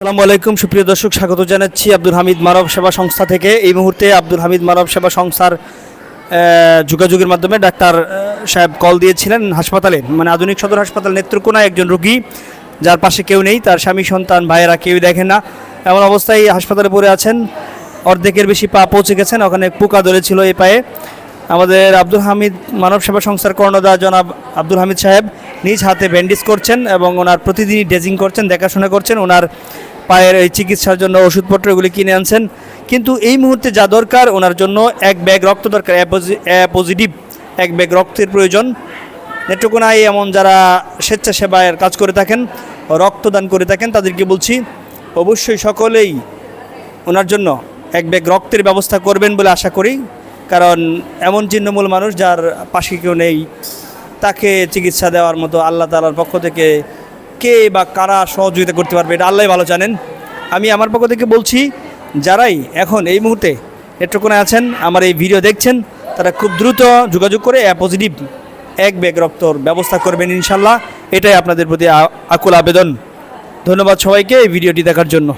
আসসালামু আলাইকুম, সুপ্রিয় দর্শক, স্বাগত জানাচ্ছি আব্দুল হামিদ মানব সেবা সংস্থা থেকে। এই মুহূর্তে আব্দুল হামিদ মানব সেবা সংস্থার যোগাযোগের মাধ্যমে ডাক্তার সাহেব কল দিয়েছিলেন হাসপাতালে। মানে আধুনিক সদর হাসপাতাল নেত্রকোনায় একজন রোগী, যার পাশে কেউ নেই, তার স্বামী, সন্তান, ভাইয়েরা কেউই দেখেন না। এমন অবস্থায় হাসপাতালে পড়ে আছেন। অর্ধেকের বেশি পা পৌঁছে গেছেন, ওখানে পোকা ধরেছিল এই পায়ে। আমাদের আব্দুল হামিদ মানব সেবা সংস্থার কর্ণদা জনাব আব্দুল হামিদ সাহেব নিজ হাতে ব্যান্ডেজ করছেন এবং ওনার প্রতিদিনই ড্রেজিং করছেন, দেখাশোনা করছেন। ওনার পায়ের এই চিকিৎসার জন্য ওষুধপত্র এগুলি কিনে আনছেন। কিন্তু এই মুহূর্তে যা দরকার, ওনার জন্য এক ব্যাগ রক্ত দরকার পজিটিভ এক ব্যাগ রক্তের প্রয়োজন। নেত্রকোনায় এমন যারা স্বেচ্ছাসেবায়ের কাজ করে থাকেন, রক্তদান করে থাকেন, তাদেরকে বলছি, অবশ্যই সকলেই ওনার জন্য এক ব্যাগ রক্তের ব্যবস্থা করবেন বলে আশা করি। কারণ এমন চিহ্নমূল মানুষ যার পাশে কেউ নেই, তাকে চিকিৎসা দেওয়ার মতো আল্লাহ তালার পক্ষ থেকে কে বা কারা সহযোগিতা করতে পারবে এটা আল্লাহ ভালো জানেন। আমি আমার পক্ষ থেকে বলছি, যারাই এখন এই মুহূর্তে নেত্রকোনায় আছেন, আমার এই ভিডিও দেখছেন, তারা খুব দ্রুত যোগাযোগ করে পজিটিভ এক ব্যাগ রক্তর ব্যবস্থা করবেন ইনশাল্লাহ। এটাই আপনাদের প্রতি আকুল আবেদন। ধন্যবাদ সবাইকে এই ভিডিওটি দেখার জন্য।